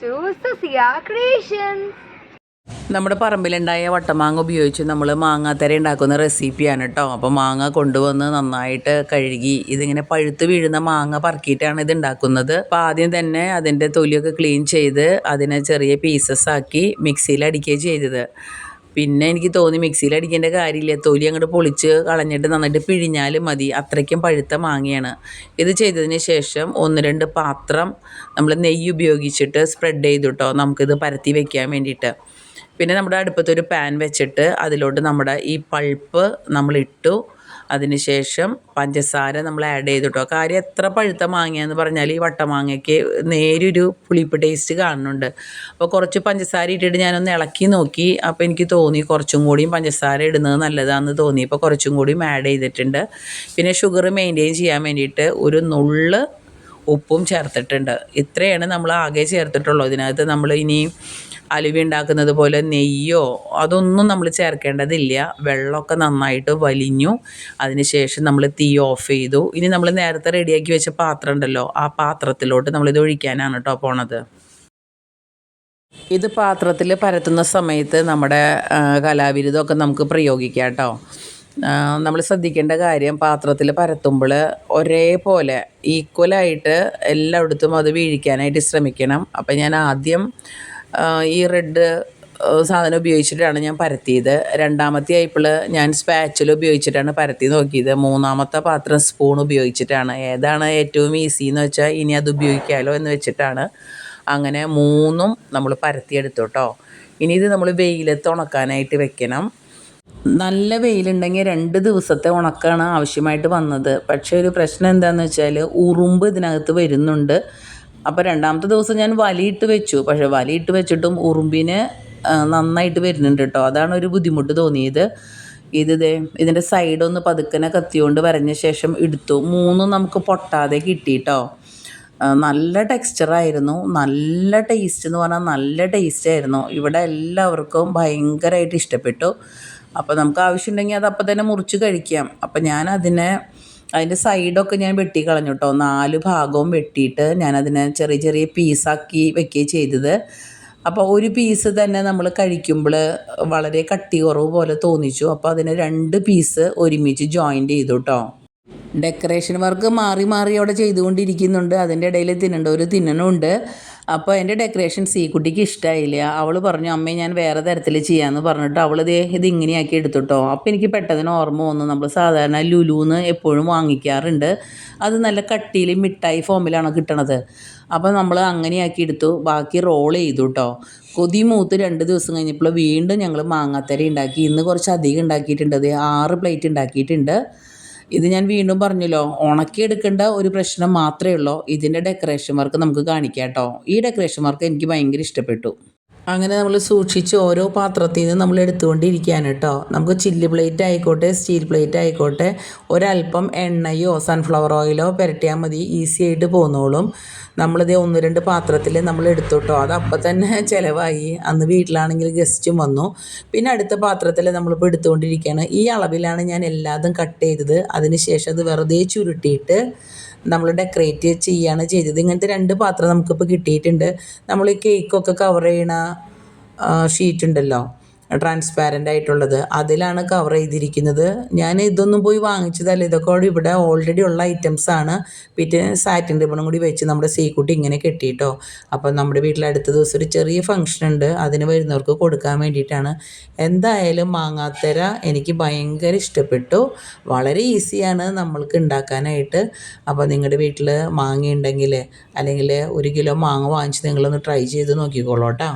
To സസിയ creations നമ്മുടെ പറമ്പിലുണ്ടായ വട്ടമാങ്ങ ഉപയോഗിച്ച് നമ്മൾ മാങ്ങാത്തര ഉണ്ടാക്കുന്ന റെസിപ്പിയാണ് കേട്ടോ അപ്പോൾ മാങ്ങ കൊണ്ടുവന്ന് നന്നായിട്ട് കഴുകി ഇതിങ്ങനെ പഴുത്ത് വീഴുന്ന മാങ്ങ പറക്കിയിട്ടാണ് ഇത് ഉണ്ടാക്കുന്നത്. അപ്പോൾ ആദ്യം തന്നെ അതിന്റെ തൊലിയൊക്കെ ക്ലീൻ ചെയ്ത് അതിനെ ചെറിയ പീസസ് ആക്കി മിക്സിയിൽ അടിക്കുകയും ചെയ്തത്. പിന്നെ എനിക്ക് തോന്നി മിക്സിയിൽ അടിക്കേണ്ട കാര്യമില്ല. തൊലി അങ്ങോട്ട് പൊളിച്ച് കളഞ്ഞിട്ട് നന്നായിട്ട് പിഴിഞ്ഞാൽ മതി. അത്രയ്ക്കും പഴുത്ത മാങ്ങയാണ്. ഇത് ചെയ്തതിന് ശേഷം ഒന്ന് രണ്ട് പാത്രം നമ്മൾ നെയ്യ് ഉപയോഗിച്ചിട്ട് സ്പ്രെഡ് ചെയ്തു കേട്ടോ നമുക്കിത് പരത്തി വെക്കാൻ വേണ്ടിയിട്ട്. പിന്നെ നമ്മുടെ അടുപ്പത്തൊരു പാൻ വെച്ചിട്ട് അതിലോട്ട് നമ്മുടെ ഈ പൾപ്പ് നമ്മളിട്ടു അതിന് ശേഷം പഞ്ചസാര നമ്മൾ ആഡ് ചെയ്തു കാര്യം എത്ര പഴുത്ത മാങ്ങയെന്ന് പറഞ്ഞാൽ ഈ വട്ടമാങ്ങയ്ക്ക് നേരൊരു പുളിപ്പ് ടേസ്റ്റ് കാണുന്നുണ്ട്. അപ്പോൾ കുറച്ച് പഞ്ചസാര ഇട്ടിട്ട് ഞാനൊന്ന് ഇളക്കി നോക്കി. അപ്പോൾ എനിക്ക് തോന്നി കുറച്ചും കൂടിയും പഞ്ചസാര ഇടുന്നത് നല്ലതാണെന്ന് തോന്നി. അപ്പോൾ കുറച്ചും കൂടിയും ആഡ് ചെയ്തിട്ടുണ്ട്. പിന്നെ ഷുഗർ മെയിന്റെയിൻ ചെയ്യാൻ വേണ്ടിയിട്ട് ഒരു നുള്ള് ഉപ്പും ചേർത്തിട്ടുണ്ട്. ഇത്രയാണ് നമ്മൾ ആകെ ചേർത്തിട്ടുള്ളൂ. ഇതിനകത്ത് നമ്മൾ ഇനി അലുവ ഉണ്ടാക്കുന്നത് പോലെ നെയ്യോ അതൊന്നും നമ്മൾ ചേർക്കേണ്ടതില്ല. വെള്ളമൊക്കെ നന്നായിട്ട് വലിഞ്ഞു. അതിന് ശേഷം നമ്മൾ തീ ഓഫ് ചെയ്തു. ഇനി നമ്മൾ നേരത്തെ റെഡിയാക്കി വെച്ച പാത്രം ഉണ്ടല്ലോ ആ പാത്രത്തിലോട്ട് നമ്മളിത് ഒഴിക്കാനാണ് കേട്ടോ പോണത്. ഇത് പാത്രത്തിൽ പരത്തുന്ന സമയത്ത് നമ്മുടെ കലാവിരുദ്ധമൊക്കെ നമുക്ക് പ്രയോഗിക്കാം കേട്ടോ നമ്മൾ ശ്രദ്ധിക്കേണ്ട കാര്യം പാത്രത്തിൽ പരത്തുമ്പോൾ ഒരേപോലെ ഈക്വലായിട്ട് എല്ലായിടത്തും അത് വീഴിക്കാനായിട്ട് ശ്രമിക്കണം. അപ്പം ഞാൻ ആദ്യം ഈ റെഡ് സാധനം ഉപയോഗിച്ചിട്ടാണ് ഞാൻ പരത്തിയത്. രണ്ടാമത്തെ ആയപ്പോൾ ഞാൻ സ്പാച്ചിൽ ഉപയോഗിച്ചിട്ടാണ് പരത്തി നോക്കിയത്. മൂന്നാമത്തെ പാത്രം സ്പൂൺ ഉപയോഗിച്ചിട്ടാണ്. ഏതാണ് ഏറ്റവും ഈസി എന്ന് വെച്ചാൽ ഇനി അത് ഉപയോഗിക്കാമല്ലോ എന്ന് വെച്ചിട്ടാണ് അങ്ങനെ മൂന്നും നമ്മൾ പരത്തിയെടുത്തു കേട്ടോ ഇനി ഇത് നമ്മൾ വെയിലത്ത് ഉണക്കാനായിട്ട് വെക്കണം. നല്ല വെയിലുണ്ടെങ്കിൽ രണ്ട് ദിവസത്തെ ഉണക്കാണ് ആവശ്യമായിട്ട് വന്നത്. പക്ഷേ ഒരു പ്രശ്നം എന്താണെന്ന് വെച്ചാൽ ഉറുമ്പ് ഇതിനകത്ത് വരുന്നുണ്ട്. അപ്പോൾ രണ്ടാമത്തെ ദിവസം ഞാൻ വലിയിട്ട് വെച്ചു. പക്ഷേ വലിയിട്ട് വെച്ചിട്ടും ഉറുമ്പിന് നന്നായിട്ട് വരുന്നുണ്ട് കേട്ടോ അതാണ് ഒരു ബുദ്ധിമുട്ട് തോന്നിയത്. ഇത് ഇതിന്റെ സൈഡൊന്ന് പതുക്കനെ കത്തിയോണ്ട് വരഞ്ഞ ശേഷം എടുത്തു. മൂന്നും നമുക്ക് പൊട്ടാതെ കിട്ടി കേട്ടോ നല്ല ടെക്സ്ചറായിരുന്നു നല്ല ടേസ്റ്റ് എന്ന് പറഞ്ഞാൽ നല്ല ടേസ്റ്റ് ആയിരുന്നു. ഇവിടെ എല്ലാവർക്കും ഭയങ്കരമായിട്ട് ഇഷ്ടപ്പെട്ടു. അപ്പോൾ നമുക്ക് ആവശ്യമുണ്ടെങ്കിൽ അത് അപ്പം തന്നെ മുറിച്ച് കഴിക്കാം. അപ്പം ഞാൻ അതിനെ അതിന്റെ സൈഡൊക്കെ ഞാൻ വെട്ടി കളഞ്ഞു കേട്ടോ. നാല് ഭാഗവും വെട്ടിയിട്ട് ഞാനതിനെ ചെറിയ ചെറിയ പീസാക്കി വെക്കുകയും ചെയ്തത്. അപ്പോൾ ഒരു പീസ് തന്നെ നമ്മൾ കഴിക്കുമ്പോൾ വളരെ കട്ടി കുറവ് പോലെ തോന്നിച്ചു. അപ്പോൾ അതിനെ രണ്ട് പീസ് ഒരുമിച്ച് ജോയിന്റ് ചെയ്തു കേട്ടോ. ഡെക്കറേഷൻ വർക്ക് മാറി മാറി അവിടെ ചെയ്തുകൊണ്ടിരിക്കുന്നുണ്ട്. അതിന്റെ ഇടയിൽ തിന്നണ്ട ഒരു തിന്നണമുണ്ട് അപ്പോൾ എന്റെ ഡെക്കറേഷൻ സീക്കുട്ടിക്ക് ഇഷ്ടമായില്ല അവൾ പറഞ്ഞു അമ്മേ ഞാൻ വേറെ തരത്തിൽ ചെയ്യാമെന്ന് പറഞ്ഞിട്ട് അവൾ ഇത് ഇത് ഇങ്ങനെയാക്കി എടുത്തുട്ടോ. അപ്പോൾ എനിക്ക് പെട്ടെന്ന് ഓർമ്മ വന്നു. നമ്മൾ സാധാരണ ലുലുന്ന് എപ്പോഴും വാങ്ങിക്കാറുണ്ട്. അത് നല്ല കട്ടിയിൽ മിഠായി ഫോമിലാണ് കിട്ടണത്. അപ്പോൾ നമ്മൾ അങ്ങനെയാക്കി എടുത്തു. ബാക്കി റോൾ ചെയ്തു കേട്ടോ കൊതി മൂത്ത് രണ്ട് ദിവസം കഴിഞ്ഞപ്പോൾ വീണ്ടും ഞങ്ങൾ മാങ്ങാത്തര ഉണ്ടാക്കി. ഇന്ന് കുറച്ച് അധികം ഉണ്ടാക്കിയിട്ടുണ്ട് ആറ് പ്ലേറ്റ് ഉണ്ടാക്കിയിട്ടുണ്ട്. ഇത് ഞാൻ വീണ്ടും പറഞ്ഞല്ലോ ഉണക്കിയെടുക്കേണ്ട ഒരു പ്രശ്നം മാത്രമേ ഉള്ളൂ. ഇതിന്റെ ഡെക്കറേഷൻ വർക്ക് നമുക്ക് കാണിക്കാം കേട്ടോ ഈ ഡെക്കറേഷൻ വർക്ക് എനിക്ക് ഭയങ്കര ഇഷ്ടപ്പെട്ടു. അങ്ങനെ നമ്മൾ സൂക്ഷിച്ച് ഓരോ പാത്രത്തിൽ നിന്ന് നമ്മൾ എടുത്തുകൊണ്ടിരിക്കുകയാണ് കേട്ടോ നമുക്ക് ചില്ല് പ്ലേറ്റ് ആയിക്കോട്ടെ സ്റ്റീൽ പ്ലേറ്റ് ആയിക്കോട്ടെ ഒരല്പം എണ്ണയോ സൺഫ്ലവർ ഓയിലോ പുരട്ടിയാൽ മതി ഈസി ആയിട്ട് പോന്നോളും. നമ്മളിത് ഒന്ന് രണ്ട് പാത്രത്തിൽ നമ്മൾ എടുത്തോട്ടോ. അത് അപ്പം തന്നെ ചിലവായി. അന്ന് വീട്ടിലാണെങ്കിൽ ഗസ്റ്റും വന്നു. പിന്നെ അടുത്ത പാത്രത്തിൽ നമ്മളിപ്പോൾ എടുത്തുകൊണ്ടിരിക്കുകയാണ് ഈ അളവിലാണ് ഞാൻ എല്ലാതും കട്ട് ചെയ്തത്. അതിനുശേഷം അത് വെറുതെ ചുരുട്ടിയിട്ട് നമ്മൾ ഡെക്കറേറ്റ് ചെയ്യുകയാണ് ചെയ്തത്. ഇങ്ങനത്തെ രണ്ട് പാത്രം നമുക്കിപ്പോൾ കിട്ടിയിട്ടുണ്ട്. നമ്മൾ ഈ കേക്കൊക്കെ കവർ ചെയ്യണ ഷീറ്റ് ഉണ്ടല്ലോ. ട്രാൻസ്പാരന്റ് ആയിട്ടുള്ളത്. അതിലാണ് കവർ ചെയ്തിരിക്കുന്നത്. ഞാൻ ഇതൊന്നും പോയി വാങ്ങിച്ചതല്ല. ഇതൊക്കെ ഇവിടെ ഓൾറെഡി ഉള്ള ഐറ്റംസ് ആണ്. പിന്നെ സാറ്റിൻ റിബണും കൂടി വെച്ച് നമ്മുടെ സീക്കുട്ടി ഇങ്ങനെ കെട്ടിയിട്ടോ അപ്പോൾ നമ്മുടെ വീട്ടിൽ അടുത്ത ദിവസം ഒരു ചെറിയ ഫംഗ്ഷൻ ഉണ്ട്. അതിന് വരുന്നവർക്ക് കൊടുക്കാൻ വേണ്ടിയിട്ടാണ്. എന്തായാലും മാങ്ങാത്തര എനിക്ക് ഭയങ്കര ഇഷ്ടപ്പെട്ടു. വളരെ ഈസിയാണ് നമ്മൾക്ക് ഉണ്ടാക്കാനായിട്ട്. അപ്പോൾ നിങ്ങളുടെ വീട്ടിൽ മാങ്ങ ഉണ്ടെങ്കിൽ അല്ലെങ്കിൽ ഒരു കിലോ മാങ്ങ വാങ്ങിച്ച് നിങ്ങളൊന്ന് ട്രൈ ചെയ്ത് നോക്കിക്കോളൂ കേട്ടോ.